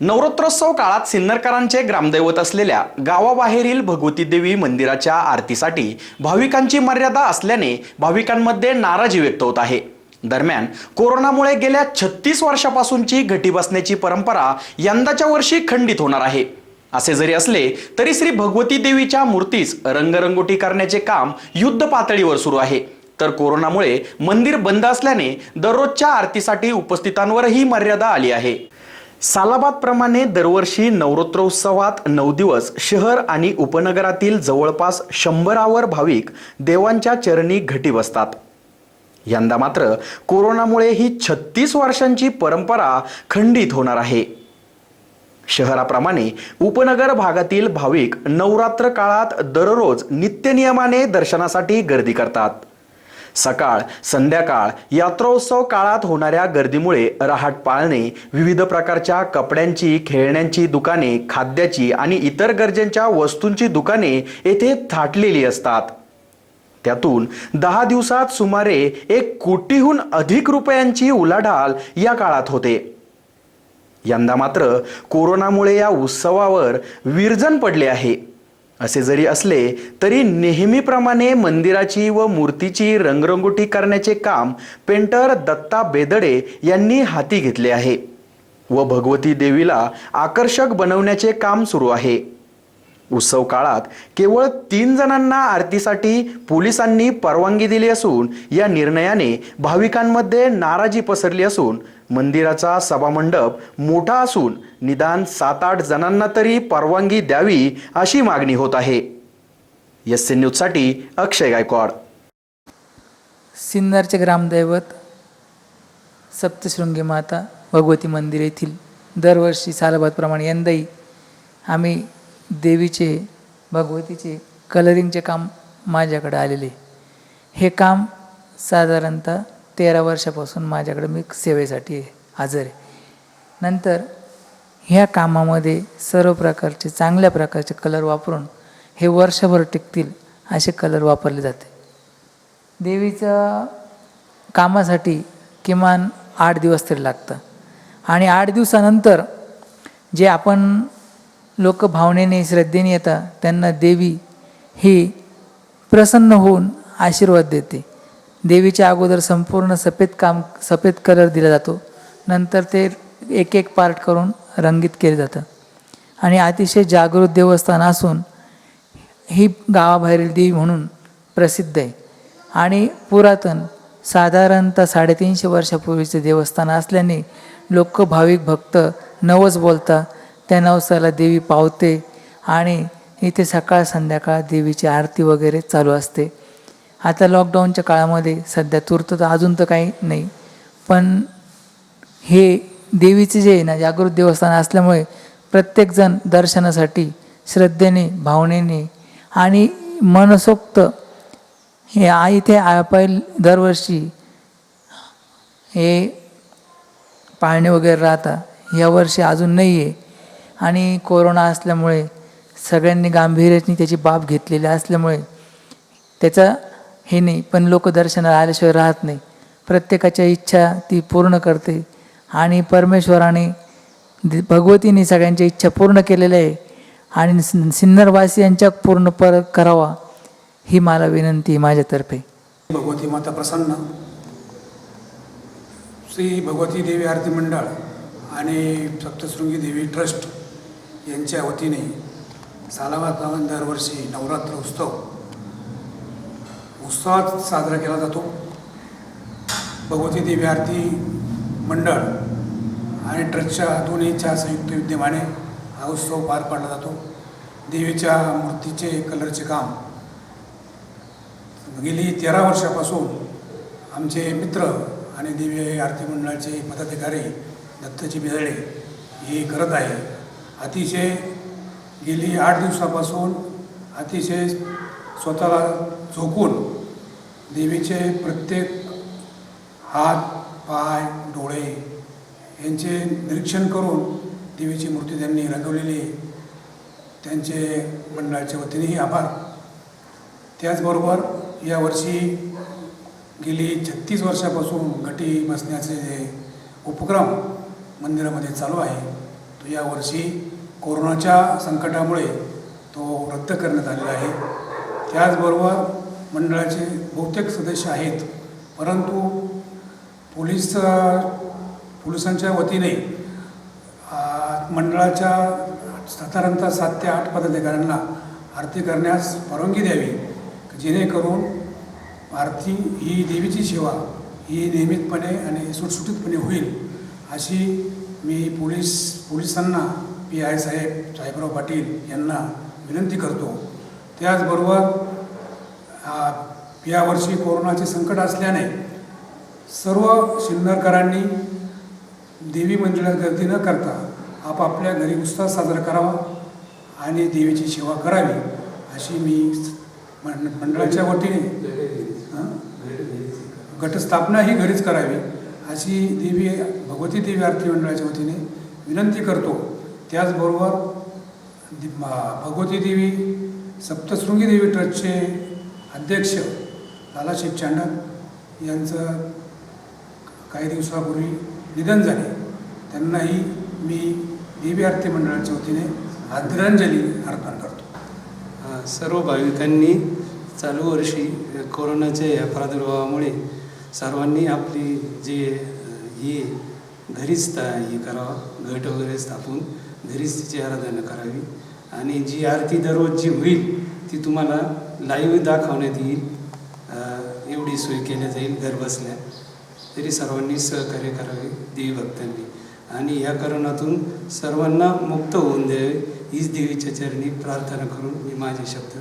नवरात्रोत्सव काळात सिन्नरकरांचे ग्रामदैवत असलेल्या गावाबाहेरील भगवती देवी मंदिराच्या आरतीसाठी भाविकांची मर्यादा असल्याने भाविकांमध्ये नाराजी व्यक्त होत आहे. दरम्यान कोरोनामुळे गेल्या छत्तीस वर्षापासूनची घटी बसण्याची परंपरा यंदाच्या वर्षी खंडित होणार आहे. असे जरी असले तरी श्री भगवती देवीच्या मूर्तीस रंगरंगोटी करण्याचे काम युद्ध पातळीवर सुरू आहे. तर कोरोनामुळे मंदिर बंद असल्याने दररोजच्या आरतीसाठी उपस्थितांवरही मर्यादा आली आहे. सालाबाद प्रमाणे दरवर्षी नवरात्रोत्सवात नऊ दिवस शहर आणि उपनगरातील जवळपास शंभरावर भाविक देवांच्या चरणी घटी बसतात. यंदा मात्र कोरोनामुळे ही छत्तीस वर्षांची परंपरा खंडित होणार आहे. शहराप्रमाणे उपनगर भागातील भाविक नवरात्र काळात दररोज नित्यनियमाने दर्शनासाठी गर्दी करतात. सकाळ संध्याकाळ यात्रोत्सव काळात होणाऱ्या गर्दीमुळे रहाट पाळणे विविध प्रकारच्या कपड्यांची खेळण्यांची दुकाने खाद्याची आणि इतर गरजेच्या वस्तूंची दुकाने येथे थाटलेली असतात. त्यातून दहा दिवसात सुमारे एक कोटीहून अधिक रुपयांची उलाढाल या काळात होते. यंदा मात्र कोरोनामुळे या उत्सवावर विरजन पडले आहे. असे जरी असले तरी नेहमीप्रमाणे मंदिराची व मूर्तीची रंगरंगोटी करण्याचे काम पेंटर दत्ता बेदडे यांनी हाती घेतले आहे. व भगवती देवीला आकर्षक बनवण्याचे काम सुरू आहे. उत्सव काळात केवळ तीन जणांना आरतीसाठी पोलिसांनी परवानगी दिली असून या निर्णयाने भाविकांमध्ये नाराजी पसरली असून मंदिराचा सभामंडप मोठा असून निदान सात आठ जणांना तरी परवानगी द्यावी अशी मागणी होत आहे. एस सी न्यूजसाठी अक्षय गायकवाड. सिन्नरचे ग्रामदैवत सप्तशृंगी माता भगवती मंदिर येथील दरवर्षी सालाबादप्रमाणे यंदाही आम्ही देवीचे भगवतीचे कलरिंगचे काम माझ्याकडे आलेले. हे काम साधारणतः तेरा वर्षापासून माझ्याकडे मी सेवेसाठी हजर आहे. नंतर ह्या कामामध्ये सर्व प्रकारचे चांगल्या प्रकारचे कलर वापरून हे वर्षभर टिकतील असे कलर वापरले जाते. देवीचं कामासाठी किमान आठ दिवस तरी लागतं. आणि आठ दिवसानंतर जे आपण लोक भावनेने श्रद्धेने येतात त्यांना देवी ही प्रसन्न होऊन आशीर्वाद देते. देवीच्या अगोदर संपूर्ण सफेद काम सफेद कलर दिला जातो. नंतर ते एक एक पार्ट करून रंगीत केले जातं. आणि अतिशय जागृत देवस्थान असून ही गावाबाहेरील देवी म्हणून प्रसिद्ध आहे. आणि पुरातन साधारणतः साडेतीनशे वर्षापूर्वीचे देवस्थान असल्याने लोक भाविक भक्त नवस बोलता त्या नवसाला देवी पावते आणि इथे सकाळ संध्याकाळ देवीची आरती वगैरे चालू असते. आता लॉकडाऊनच्या काळामध्ये सध्या तूर्त तर अजून तर काही नाही. पण हे देवीचे जे आहे ना जागृत देवस्थान असल्यामुळे प्रत्येकजण दर्शनासाठी श्रद्धेने भावनेने आणि मनसोक्त हे आ इथे पहिल दरवर्षी हे पाळणे वगैरे राहतात यावर्षी अजून नाही आहे आणि कोरोना असल्यामुळे सगळ्यांनी गांभीर्याने त्याची बाब घेतलेली असल्यामुळे त्याचा हे नाही पण लोक दर्शनाला आल्याशिवाय राहत नाही. प्रत्येकाच्या इच्छा ती पूर्ण करते आणि परमेश्वराने दि- भगवतीने सगळ्यांच्या इच्छा पूर्ण केलेल्या आहे आणि सिन्नरवासियांच्या पूर्ण पर करावा ही मला विनंती माझ्यातर्फे. भगवती माता प्रसन्न. श्री भगवती देवी आरती मंडळ आणि सप्तशृंगी देवी ट्रस्ट यांच्या वतीने सालाबाद गावात दरवर्षी नवरात्र उत्सव उत्सवात साजरा केला जातो. भगवती देवी आरती मंडळ आणि ट्रस्टच्या दोन्हीच्या संयुक्त विद्यमाने हा उत्सव पार पाडला जातो. देवीच्या मूर्तीचे कलरचे काम. गेली तेरा वर्षापासून आमचे मित्र आणि देवी आरती मंडळाचे पदाधिकारी दत्तजी बिदळे हे करत आहे. अतिशय गेली आठ दिवसापासून अतिशय स्वतःला झोकून देवीचे प्रत्येक हात पाय डोळे यांचे निरीक्षण करून देवीची मूर्ती त्यांनी रंगवलेली त्यांचे मंडळाच्या वतीनेही आभार. त्याचबरोबर यावर्षी गेली छत्तीस वर्षापासून गटी बसण्याचे जे उपक्रम मंदिरामध्ये चालू आहे तो यावर्षी कोरोनाच्या संकटामुळे तो रद्द करण्यात आलेला आहे. त्याचबरोबर मंडळाचे बहुतेक सदस्य आहेत परंतु पोलीस पोलिसांच्या वतीने मंडळाच्या साधारणतः सात ते आठ पदाधिकाऱ्यांना आरती करण्यास परवानगी द्यावी जेणेकरून आरती ही देवीची सेवा ही नियमितपणे आणि सुटसुटीतपणे होईल अशी मी पोलीस पोलिसांना पी आय साहेब साहेबराव पाटील यांना विनंती करतो. त्याचबरोबर यावर्षी कोरोनाचे संकट असल्याने सर्व सिन्नरकरांनी देवी मंदिरात गर्दी न करता आपापल्या घरी उत्साह साजरा करावा आणि देवीची सेवा करावी अशी मी मंड- मंडळाच्या वतीने घटस्थापना ही घरीच करावी अशी देवी भगवती देवी आरती मंडळाच्या वतीने विनंती करतो. त्याचबरोबर दि- भगवती देवी सप्तशृंगी देवी ट्रस्टचे अध्यक्ष लालाशेठ चांडक यांचं काही दिवसापूर्वी निधन झाले. त्यांनाही मी देवी आरती मंडळाच्या वतीने आदरांजली अर्पण करतो. सर्व भाविकांनी चालू वर्षी कोरोनाच्या या प्रादुर्भावामुळे सर्वांनी आपली जे हे ही घरीच हे करावं घट वगैरे स्थापून घरीच तिची आराधना करावी. आणि जी आरती दररोज जी होईल ती तुम्हाला लाईव्ह दाखवण्यात येईल. एवढी सोय केल्या जाईल घरबसल्या तरी सर्वांनी सहकार्य करावे देवी भक्तांनी आणि या करोनातून सर्वांना मुक्त होऊन द्यावे. हीच देवीच्या चरणी प्रार्थना करून मी माझे शब्द